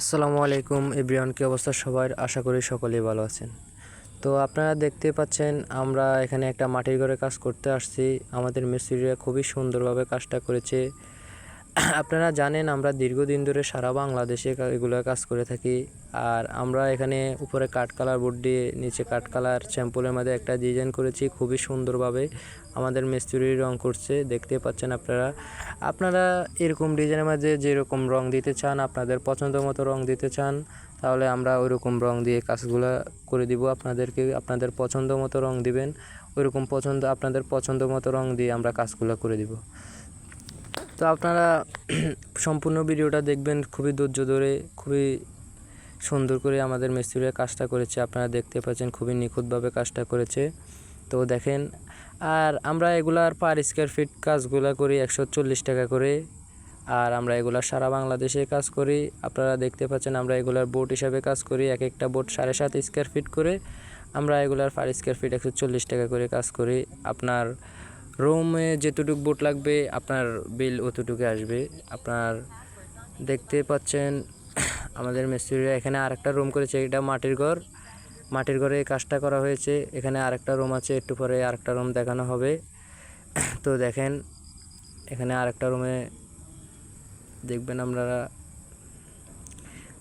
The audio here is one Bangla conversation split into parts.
আসসালামু আলাইকুম এভরিওয়ান, কি অবস্থা সবাই আশা করি সকলেই ভালো আছেন। তো আপনারা দেখতে পাচ্ছেন, আমরা এখানে একটা মাটির ঘরে কাজ করতে আসছি। আমাদের মিস্ত্রিরা খুবই সুন্দরভাবে কাজটা করেছে। আপনারা জানেন আমরা দীর্ঘদিন ধরে সারা বাংলাদেশে এগুলো কাজ করে থাকি। আর আমরা এখানে উপরে কাঠ কালার বোর্ড দিয়ে নিচে কাঠ কালার স্যাম্পলের মধ্যে একটা ডিজাইন করেছি, খুবই সুন্দরভাবে। আমাদের মিস্ত্রি রং করছে, দেখতে পাচ্ছেন আপনারা। আপনারা এরকম ডিজাইনের মাঝে যেরকম রং দিতে চান, আপনাদের পছন্দ মতো রং দিতে চান, তাহলে আমরা ওইরকম রং দিয়ে কাজগুলো করে দিব। আপনাদেরকে, আপনাদের পছন্দ মতো রং দিবেন, ওইরকম পছন্দ, আপনাদের পছন্দ মতো রং দিয়ে আমরা কাজগুলো করে দিব। তো আপনারা সম্পূর্ণ ভিডিওটা দেখবেন, খুবই ধৈর্য ধরে, খুবই সুন্দর করে আমাদের মিস্ত্রিরা কাজটা করেছে। আপনারা দেখতে পাচ্ছেন খুবই নিখুঁতভাবে কাজটা করেছে। তো দেখেন, আর আমরা এগুলার পার স্কোয়ার ফিট কাজগুলো করি একশো চল্লিশ টাকা করে। আর আমরা এগুলা সারা বাংলাদেশে কাজ করি। আপনারা দেখতে পাচ্ছেন আমরা এগুলার বোট হিসাবে কাজ করি। এক একটা বোট সাড়ে সাত স্কোয়ার ফিট করে। আমরা এগুলার পার স্কোয়ার ফিট একশো চল্লিশ টাকা করে কাজ করি। আপনার রুমে যেতটুকু বোট লাগবে, আপনার বিল অতটুকু আসবে। আপনার দেখতে পাচ্ছেন, আমাদের মিস্ত্রিরা এখানে আরেকটা রুম করেছে, এটা মাটির ঘর। মাটির ঘরে কাজটা করা হয়েছে, এখানে আরেকটা রুম আছে, একটু পরে আরেকটা রুম দেখানো হবে। তো দেখেন, এখানে আরেকটা রুমে দেখবেন আপনারা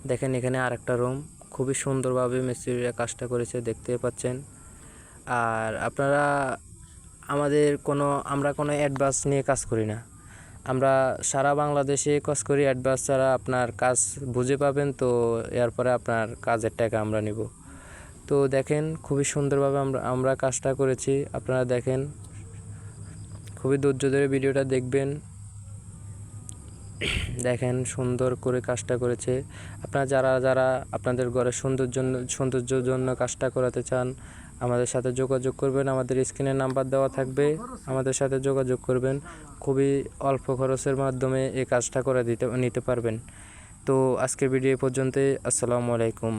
দেখেন, এখানে আরেকটা রুম, খুবই সুন্দরভাবে মিস্ত্রিরা কাজটা করেছে, দেখতে পাচ্ছেন। আর আপনারা আমাদের কোনো, আমরা কোনো অ্যাডভান্স নিয়ে কাজ করি না। আমরা সারা বাংলাদেশে কাজ করি অ্যাডভান্স ছাড়া আপনার কাজ বুঝে পাবেন, তো এরপরে আপনার কাজের টাকা আমরা নিব। তো দেখেন, খুবই সুন্দরভাবে আমরা আমরা কাজটা করেছি। আপনারা দেখেন, খুবই ধৈর্য ধরে ভিডিওটা দেখবেন। দেখেন, সুন্দর করে কাজটা করেছে। আপনারা যারা যারা আপনাদের ঘরের সৌন্দর্য, সৌন্দর্যের জন্য কাজটা করাতে চান আমাদের সাথে যোগাযোগ করবেন, আমাদের স্ক্রিনে নাম্বার দেওয়া থাকবে। আমাদের সাথে যোগাযোগ করবেন, খুবই অল্প খরচের মাধ্যমে এই কাজটা করে দিতে, নিতে পারবেন। তো আজকের ভিডিও পর্যন্তই, আসসালামু আলাইকুম।